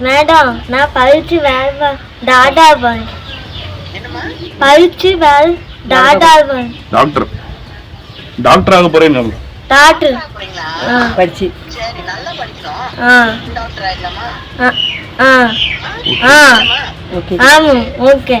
Madam நான் பயிற்சி வேலை டாடா பாய் என்னம்மா? பயிற்சி வேலை டாடா பாய் டாக்டர். டாக்டர் ஆக போறேன்னு டாக்டர். அப்படிங்களா? ஆ. படிச்சு சரி நல்லா படிக்கணும் ஆ. டாக்டர் ஆயிடலாமா ஆ ஆ. ஆ. ஓகே. ஆமாம் ஓகே.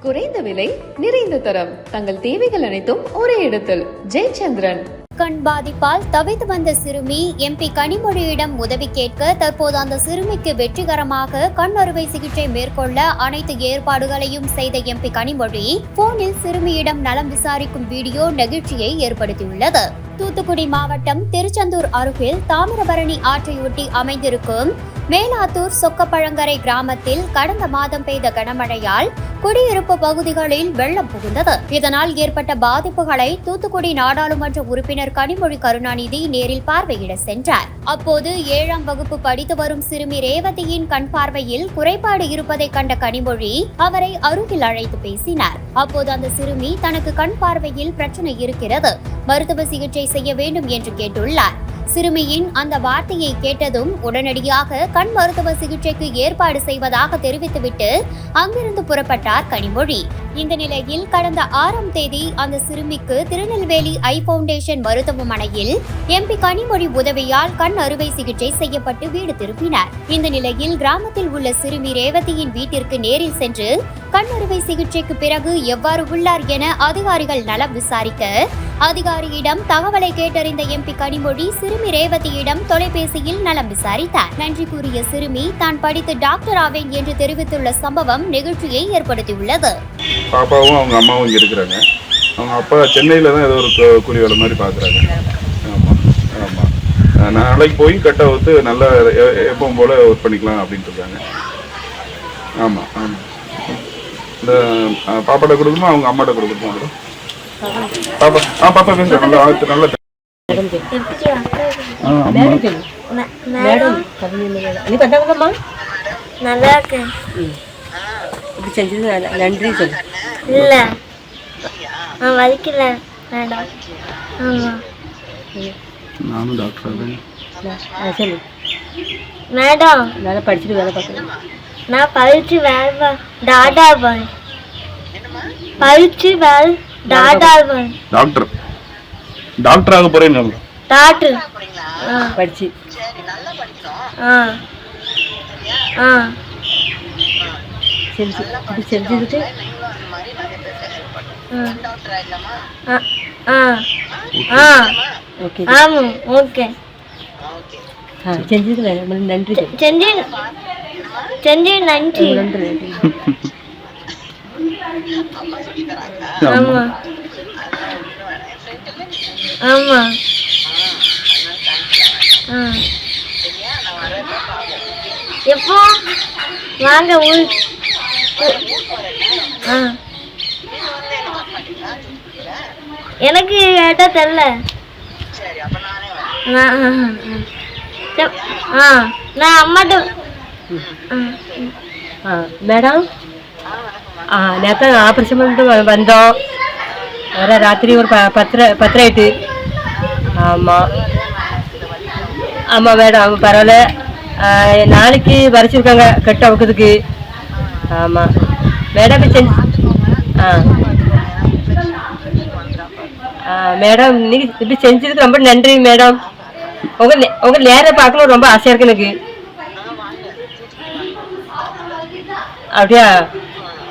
குறைந்த விலை நிறைந்த தரம். தங்கள் தேவைகள் அனைத்தும் ஒரே இடத்தில். ஜெயச்சந்திரன். கண் பாதிப்பால் தவித்து வந்த சிறுமி எம்பி கனிமொழியிடம் உதவி கேட்க தற்போது அந்த சிறுமிக்கு வெற்றிகரமாக கண் அறுவை சிகிச்சை மேற்கொள்ள அனைத்து ஏற்பாடுகளையும் செய்த எம்பி கனிமொழி போனில் சிறுமியிடம் நலம் விசாரிக்கும் வீடியோ நெகிழ்ச்சியை ஏற்படுத்தியுள்ளது. தூத்துக்குடி மாவட்டம் திருச்செந்தூர் அருகில் தாமிரபரணி ஆற்றையொட்டி அமைந்திருக்கும் மேலாத்தூர் சொக்கப்பழங்கரை கிராமத்தில் கடந்த மாதம் பெய்த கனமழையால் குடியிருப்பு பகுதிகளில் வெள்ளம் புகுந்தது. இதனால் ஏற்பட்ட பாதிப்புகளை தூத்துக்குடி நாடாளுமன்ற உறுப்பினர் கனிமொழி கருணாநிதி நேரில் பார்வையிட சென்றார். அப்போது ஏழாம் வகுப்பு படித்து வரும் சிறுமி ரேவதியின் கண் பார்வையில் குறைபாடு இருப்பதை கண்ட கனிமொழி அவரை அருகில் அழைத்து பேசினார். அப்போது அந்த சிறுமி தனக்கு கண் பார்வையில் பிரச்சனை இருக்கிறது. மருத்துவ சிகிச்சை செய்ய வேண்டும் என்று கேட்டுள்ளார். சிறுமியின் அந்த வார்த்தையை கேட்டதும் உடனடியாக கண் மருத்துவ சிகிச்சைக்கு ஏற்பாடு செய்வதாக தெரிவித்துவிட்டு அங்கிருந்து புறப்பட்டார் கனிமொழி. இந்த நிலையில் கடந்த ஆறாம் தேதி அந்த சிறுமிக்கு திருநெல்வேலி ஐ பவுண்டேஷன் மருத்துவமனையில் எம்பி கனிமொழி உதவியால் கண் அறுவை சிகிச்சை செய்யப்பட்டு வீடு திரும்பினார் இந்த நிலையில் கிராமத்தில் உள்ள சிறுமி ரேவதியின் வீட்டிற்கு நேரில் சென்று கண் அறுவை சிகிச்சைக்கு பிறகு எவ்வாறு உள்ளார் என அதிகாரிகள் நலம் விசாரிக்க அதிகாரியிடம் தகவலை கேட்டறிந்த எம்பி கனிமொழி சிறுமி ரேவதியிடம் தொலைபேசியில் நலம் விசாரித்தார். நன்றி கூறிய சிறுமி தான் படித்து டாக்டர் ஆவேன் என்று தெரிவித்துள்ள சம்பவம் நெகிழ்ச்சியை ஏற்படுத்தியுள்ளது. பாப்பாவும் அவங்க அம்மாவும் இங்கே இருக்கிறாங்க. அவங்க அப்பா சென்னையில் தான் ஏதோ ஒரு கூலி வேலை மாதிரி பார்க்குறாங்க ஆமாம் ஆமாம் நாளைக்கு போய் கட்டை வந்து நல்லா எப்பவும் போல் ஒர்க் பண்ணிக்கலாம் அப்படின்ட்டு இருக்காங்க ஆமாம் ஆமாம் இந்த பாப்பாட்ட கொடுக்கணுமா அவங்க அம்மாட்ட கொடுக்கணுமா? பாப்பா ஆ பாப்பா பேசுகிறேன் நல்லா ஆ, நல்லா நல்லா இருக்கேன் இப்படி செஞ்சது நன்றி சொல்லு. இல்லை. ஆ வலிக்கல மேடம். ஆமாம் நானும் டாக்டர் சரி மேடம். நல்லா படிச்சுட்டு வேலை பார்க்குறேன். நான் பயிற்சி வேலை டாடா பாய். என்னம்மா பயிற்சி வேலை டாக்டர். டாக்டர். ஆக போறேன்னு டாக்டர். படிச்சு. சரி நல்லா படிக்கணும் ஆ. ஆ. செஞ்சு இப்படி செஞ்சதுக்கு நீங்களும் அந்த மாதிரி நிறைய பேர் செயல்பட்டு ஆ. டாக்டர் ஆயிடலாமா ஆ ஆ. ஆ. ஓகே. ஆமாம் ஓகே. ஆ செஞ்சதுக்கு நன்றி. செஞ்சு செஞ்சு நன்றி. நன்றி. நன்றி அம்மா சொல்லி தராங்க ஆமாம் அதெல்லாம் ஒன்றும் வேணாம் என் ஃப்ரெண்ட் இல்லை நீ ஆமாம் ஆ அதனால தேங்க்ஸ் ஆ சரியா நான் வரேன் பார்ப்போம் எப்போ வாங்க ஊர் ஆ நீங்க வந்து என்ன பார்க்க மாட்டீங்களா தூத்துக்குடியில எனக்கு கேட்டால் தெரில சரி அப்ப நானே வரேன் நான் ஆ, ஆ. சரி, ஆ நான் அம்மாட்ட ஆ ஆ மேடம் ஆ நேற்று ஆப்ரேஷன் பண்ணிட்டு வந்தோம் வர ராத்திரி ஒரு ப பத்தரை பத்தரை ஆயிட்டு ஆமாம் ஆமாம் மேடம் பரவாயில்ல நாளைக்கு வரைச்சிருக்காங்க கட்டு அவுக்கிறதுக்கு ஆமாம் மேடம் செஞ்சு ஆ மேடம் இன்னைக்கு இப்படி செஞ்சதுக்கு ரொம்ப நன்றி மேடம் உங்கள் உங்கள் நேரை பார்க்கணும் ரொம்ப ஆசையாக இருக்கு எனக்கு அப்படியா